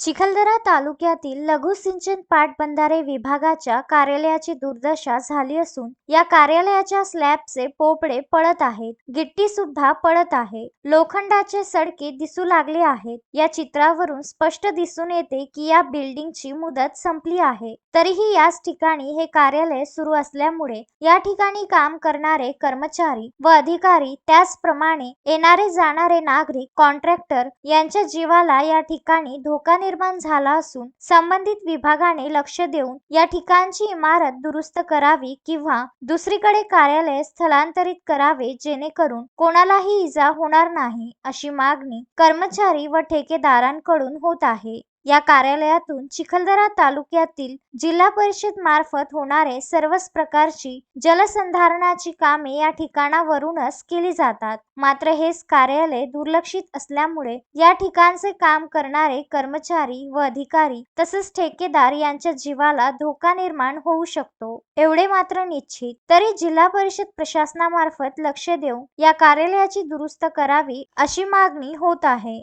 चिखलदरा तालुक्यातील लघु सिंचन पाटबंधारे विभागाच्या कार्यालयाची दुर्दशा झाली असून या कार्यालयाच्या स्लॅबचे पोपडे पडत आहेत गिट्टी सुद्धा पडत आहे. लोखंडाचे सडके दिसू लागले आहेत. या चित्रावरून स्पष्ट दिसून येते की या बिल्डिंगची मुदत संपली आहे. तरीही याच ठिकाणी हे कार्यालय सुरू असल्यामुळे या ठिकाणी काम करणारे कर्मचारी व अधिकारी त्याचप्रमाणे येणारे जाणारे नागरिक कॉन्ट्रॅक्टर यांच्या जीवाला या ठिकाणी धोका निर्माण झाला असून संबंधित विभागाने लक्ष देऊन या ठिकाणची इमारत दुरुस्त करावी किंवा दुसरीकडे कार्यालय स्थलांतरित करावे जेणेकरून कोणालाही इजा होणार नाही अशी मागणी कर्मचारी व ठेकेदारांकडून होत आहे. या कार्यालयातून चिखलदरा तालुक्यातील जिल्हा परिषद मार्फत होणारे सर्वच प्रकारची जलसंधारणाची कामे या ठिकाणावरूनच केली जातात. मात्र हेच कार्यालय दुर्लक्षित असल्यामुळे या ठिकाणचे काम करणारे कर्मचारी व अधिकारी तसेच ठेकेदार यांच्या जीवाला धोका निर्माण होऊ शकतो. एवढे मात्र निश्चित. तरी जिल्हा परिषद प्रशासनामार्फत लक्ष देऊन या कार्यालयाची दुरुस्त करावी अशी मागणी होत आहे.